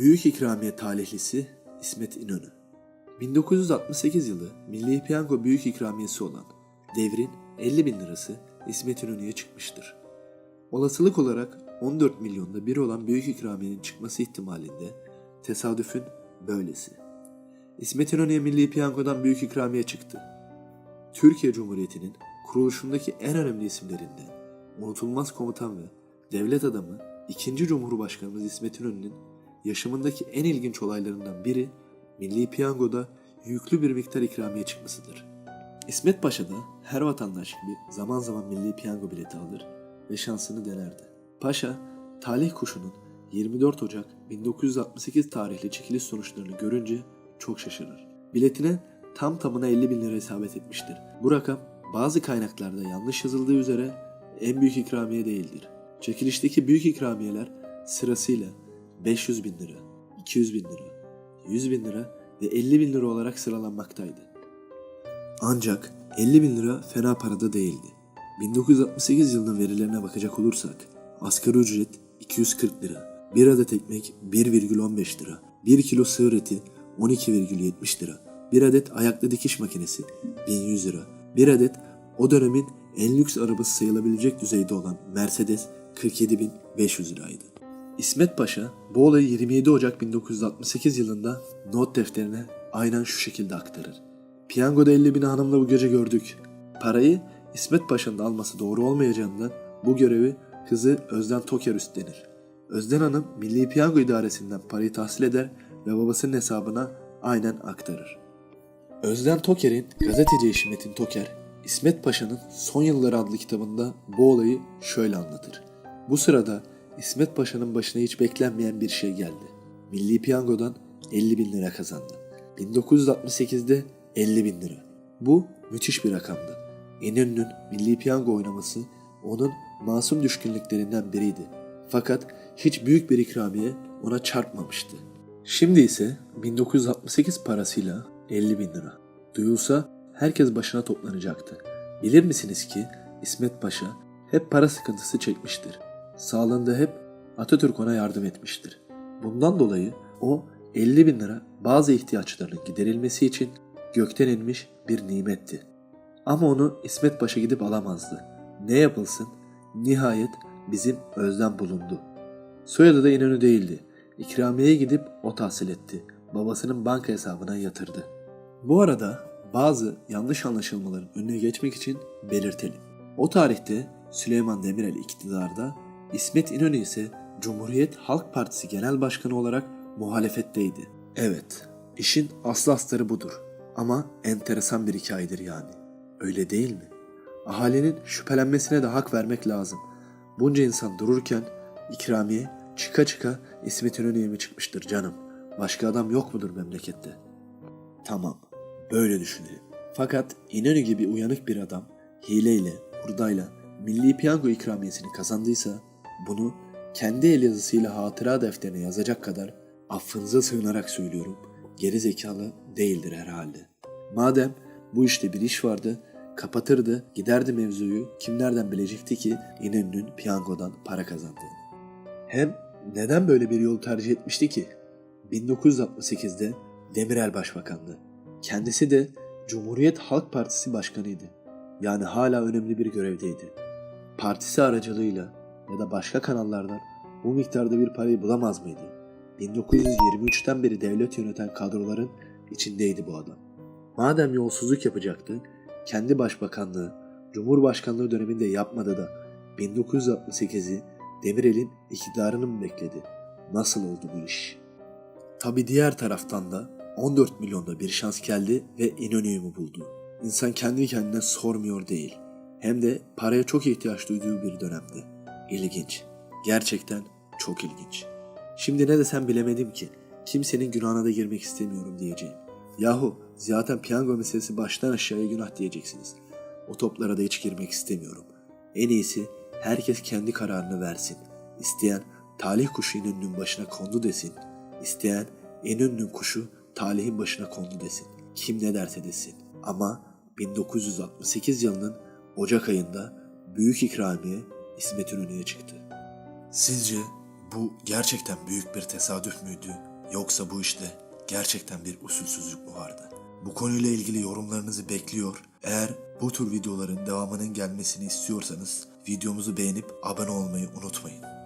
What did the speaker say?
Büyük ikramiye talihlisi İsmet İnönü. 1968 yılı Milli Piyango Büyük İkramiyesi olan devrin 50 bin lirası İsmet İnönü'ye çıkmıştır. Olasılık olarak 14 milyonda biri olan büyük ikramiyenin çıkması ihtimalinde tesadüfün böylesi. İsmet İnönü'ye Milli Piyango'dan büyük ikramiye çıktı. Türkiye Cumhuriyeti'nin kuruluşundaki en önemli isimlerinden, unutulmaz komutan ve devlet adamı 2. Cumhurbaşkanımız İsmet İnönü'nün yaşamındaki en ilginç olaylarından biri Milli Piyango'da yüklü bir miktar ikramiye çıkmasıdır. İsmet Paşa da her vatandaş gibi zaman zaman Milli Piyango bileti alır ve şansını denerdi. Paşa, talih kuşunun 24 Ocak 1968 tarihli çekiliş sonuçlarını görünce çok şaşırır. Biletine tam tamına 50 bin lira isabet etmiştir. Bu rakam bazı kaynaklarda yanlış yazıldığı üzere en büyük ikramiye değildir. Çekilişteki büyük ikramiyeler sırasıyla 500 bin lira, 200 bin lira, 100 bin lira ve 50 bin lira olarak sıralanmaktaydı. Ancak 50 bin lira fena parada değildi. 1968 yılının verilerine bakacak olursak asgari ücret 240 lira, bir adet ekmek 1,15 lira, 1 kilo sığır eti 12,70 lira, bir adet ayaklı dikiş makinesi 1100 lira, bir adet o dönemin en lüks arabası sayılabilecek düzeyde olan Mercedes 47.500 liraydı. İsmet Paşa bu olayı 27 Ocak 1968 yılında not defterine aynen şu şekilde aktarır. Piyangoda 50 bin hanımla bu gece gördük. Parayı İsmet Paşa'nın alması doğru olmayacağından bu görevi kızı Özden Toker üstlenir. Özden Hanım Milli Piyango İdaresi'nden parayı tahsil eder ve babasının hesabına aynen aktarır. Özden Toker'in gazeteci eşi Metin Toker, İsmet Paşa'nın Son Yılları adlı kitabında bu olayı şöyle anlatır. Bu sırada İsmet Paşa'nın başına hiç beklenmeyen bir şey geldi. Milli Piyango'dan 50 bin lira kazandı. 1968'de 50 bin lira. Bu müthiş bir rakamdı. İnönü'nün Milli Piyango oynaması onun masum düşkünlüklerinden biriydi. Fakat hiç büyük bir ikramiye ona çarpmamıştı. Şimdi ise 1968 parasıyla 50 bin lira. Duyulsa herkes başına toplanacaktı. Bilir misiniz ki İsmet Paşa hep para sıkıntısı çekmiştir. Sağlığında hep Atatürk ona yardım etmiştir. Bundan dolayı o 50 bin lira bazı ihtiyaçlarının giderilmesi için gökten inmiş bir nimetti. Ama onu İsmet Paşa gidip alamazdı. Ne yapılsın? Nihayet bizim Özlem bulundu. Soyadı da İnönü değildi. İkramiye'ye gidip o tahsil etti. Babasının banka hesabına yatırdı. Bu arada bazı yanlış anlaşılmaların önüne geçmek için belirtelim. O tarihte Süleyman Demirel iktidarda, İsmet İnönü ise Cumhuriyet Halk Partisi Genel Başkanı olarak muhalefetteydi. Evet, işin aslı astarı budur. Ama enteresan bir hikayedir yani. Öyle değil mi? Ahalinin şüphelenmesine de hak vermek lazım. Bunca insan dururken ikramiye çıka çıka İsmet İnönü'ye mi çıkmıştır canım? Başka adam yok mudur memlekette? Tamam, böyle düşünelim. Fakat İnönü gibi uyanık bir adam hileyle, hurdayla Milli Piyango ikramiyesini kazandıysa bunu kendi el yazısıyla hatıra defterine yazacak kadar affınıza sığınarak söylüyorum geri zekalı değildir herhalde. Madem bu işte bir iş vardı kapatırdı giderdi mevzuyu kim nereden bilecekti ki İnönü'nün piyangodan para kazandığını. Hem neden böyle bir yol tercih etmişti ki? 1968'de Demirel Başbakandı. Kendisi de Cumhuriyet Halk Partisi başkanıydı. Yani hala önemli bir görevdeydi. Partisi aracılığıyla ya da başka kanallardan bu miktarda bir parayı bulamaz mıydı? 1923'ten beri devlet yöneten kadroların içindeydi bu adam. Madem yolsuzluk yapacaktı, kendi başbakanlığı, Cumhurbaşkanlığı döneminde yapmadı da 1968'i Demirel'in iktidarını mı bekledi? Nasıl oldu bu iş? Tabi diğer taraftan da 14 milyonda bir şans geldi ve İnönü'yü mü buldu? İnsan kendi kendine sormuyor değil. Hem de paraya çok ihtiyaç duyduğu bir dönemde. İlginç. Gerçekten çok ilginç. Şimdi ne desem bilemedim ki. Kimsenin günahına da girmek istemiyorum diyeceğim. Yahu zaten piyango meselesi baştan aşağıya günah diyeceksiniz. O toplara da hiç girmek istemiyorum. En iyisi herkes kendi kararını versin. İsteyen talih kuşu İnönü'nün başına kondu desin. İsteyen İnönü'nün kuşu talihin başına kondu desin. Kim ne derse desin. Ama 1968 yılının Ocak ayında büyük ikramiye İsmet İnönü'ye çıktı. Sizce bu gerçekten büyük bir tesadüf müydü Yoksa bu işte gerçekten bir usulsüzlük mü vardı? Bu konuyla ilgili yorumlarınızı bekliyor. Eğer bu tür videoların devamının gelmesini istiyorsanız videomuzu beğenip abone olmayı unutmayın.